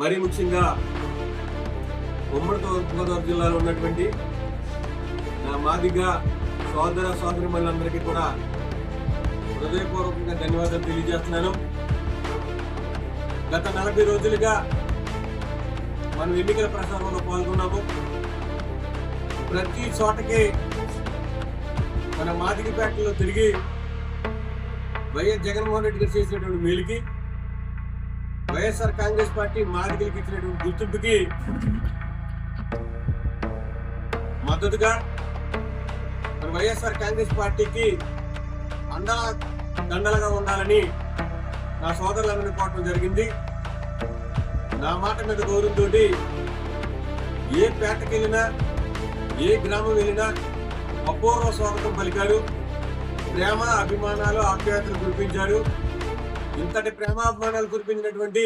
మరీ ముఖ్యంగా ఉమ్మడి తూర్పుగోదావరి జిల్లాలో ఉన్నటువంటి నా మాదిగా సోదర సోదరి మహిళలందరికీ కూడా హృదయపూర్వకంగా ధన్యవాదాలు తెలియజేస్తున్నాను. గత నలభై రోజులుగా మనం ఎన్నికల ప్రచారంలో పాల్గొన్నాము. ప్రతి చోటకి మన మాదిగపేటలో తిరిగి వైఎస్ జగన్మోహన్ రెడ్డి గారు చేసినటువంటి మేలుకి వైఎస్ఆర్ కాంగ్రెస్ పార్టీ మాదిగలకు ఇచ్చినటువంటి గుర్తింపుకి మద్దతుగా మరి వైఎస్ఆర్ కాంగ్రెస్ పార్టీకి అండల దండలుగా ఉండాలని నా సోదరులందరినీ కోరటం జరిగింది. నా మాట మీద గౌరవంతో ఏ పేటకి వెళ్ళినా ఏ గ్రామం వెళ్ళినా అపూర్వ స్వాగతం పలికారు. ప్రేమ అభిమానాలు ఆప్యాయతలు కురిపించారు. ఇంతటి ప్రేమాభిమానాలు కురిపించినటువంటి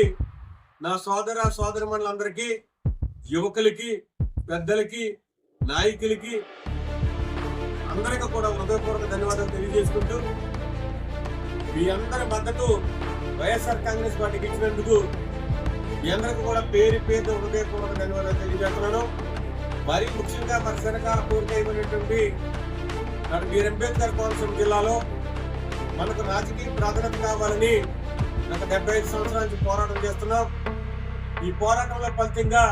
నా సోదర సోదరమణులందరికీ యువకులకి పెద్దలకి నాయకులకి అందరికీ కూడా హృదయపూర్వక ధన్యవాదాలు తెలియజేసుకుంటూ మీ అందరి మద్దతు వైఎస్ఆర్ కాంగ్రెస్ పార్టీకి ఇచ్చినందుకు మీ అందరికీ కూడా పేరు పేరు హృదయపూర్వక ధన్యవాదాలు తెలియజేస్తున్నాను. మరీ ముఖ్యంగా మన సరకాల పూర్తయినటువంటి మన వీర అంబేద్కర్ కోనసీమ జిల్లాలో రాజకీయ ప్రాధాన్యత కావాలని గత డెబ్బై ఐదు సంవత్సరాల నుంచి పోరాటం చేస్తున్నాం. ఈ పోరాటంలో ఫలితంగా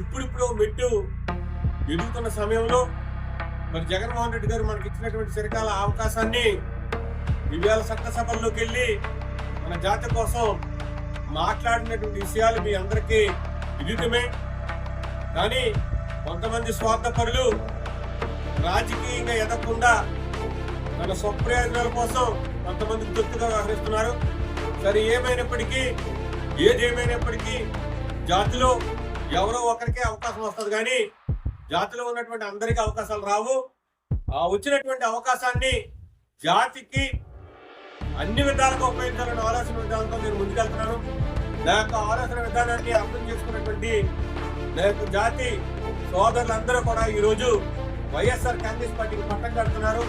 ఇప్పుడిప్పుడు మెట్టు ఎదుగుతున్న సమయంలో మరి జగన్మోహన్ రెడ్డి గారు మనకి ఇచ్చినటువంటి చిరకాల అవకాశాన్ని ఇవాళ చట్టసభల్లోకి వెళ్ళి మన జాతి కోసం మాట్లాడినటువంటి విషయాలు మీ అందరికీ విదితమే. కానీ కొంతమంది స్వార్థపరులు రాజకీయంగా ఎదగకుండా తన స్వప్రయోజనాల కోసం కొంతమంది తొత్తుగా వ్యవహరిస్తున్నారు. సరే ఏమైనప్పటికీ ఏది ఏమైనప్పటికీ జాతిలో ఎవరో ఒకరికే అవకాశం వస్తుంది కానీ జాతిలో ఉన్నటువంటి అందరికీ అవకాశాలు రావు. ఆ వచ్చినటువంటి అవకాశాన్ని జాతికి అన్ని విధాలుగా ఉపయోగించాలనే ఆలోచన విధానంతో నేను ముందుకెళ్తున్నాను. నా యొక్క ఆలోచన విధానాన్ని అర్థం చేసుకున్నటువంటి నా యొక్క జాతి సోదరులందరూ కూడా ఈరోజు వైఎస్ఆర్ కాంగ్రెస్ పార్టీకి పట్టం కడుతున్నారు.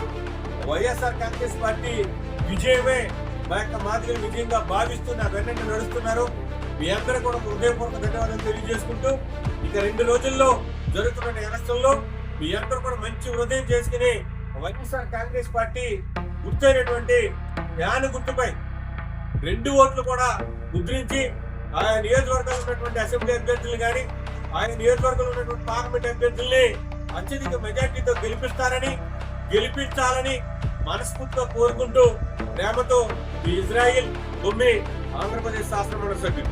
వైఎస్ఆర్ కాంగ్రెస్ పార్టీ విజయమే మా యొక్క మాదిరి విజయంగా భావిస్తూ నా వెన్నంటి నడుస్తున్నారు. మీ అందరూ కూడా హృదయపూర్వక ధన్యవాదాలు తెలియజేసుకుంటూ ఇక రెండు రోజుల్లో జరుగుతున్న ఎలక్షన్లో మీ అందరూ కూడా మంచి హృదయం చేసుకుని వైఎస్ఆర్ కాంగ్రెస్ పార్టీ గుర్తైనటువంటి యాన గుర్తుపై రెండు ఓట్లు కూడా ముద్రించి ఆయా నియోజకవర్గాల్లో ఉన్నటువంటి అసెంబ్లీ అభ్యర్థులు కానీ ఆయన నియోజకవర్గంలో ఉన్నటువంటి పార్లమెంట్ అభ్యర్థుల్ని అత్యధిక మెజార్టీతో గెలిపిస్తారని గెలిపించాలని మనస్ఫూర్తిగా కోరుకుంటూ ప్రేమతో ఇజ్రాయిల్ తొమ్మిది ఆంధ్రప్రదేశ్ శాసనమండలి సభ్యులు.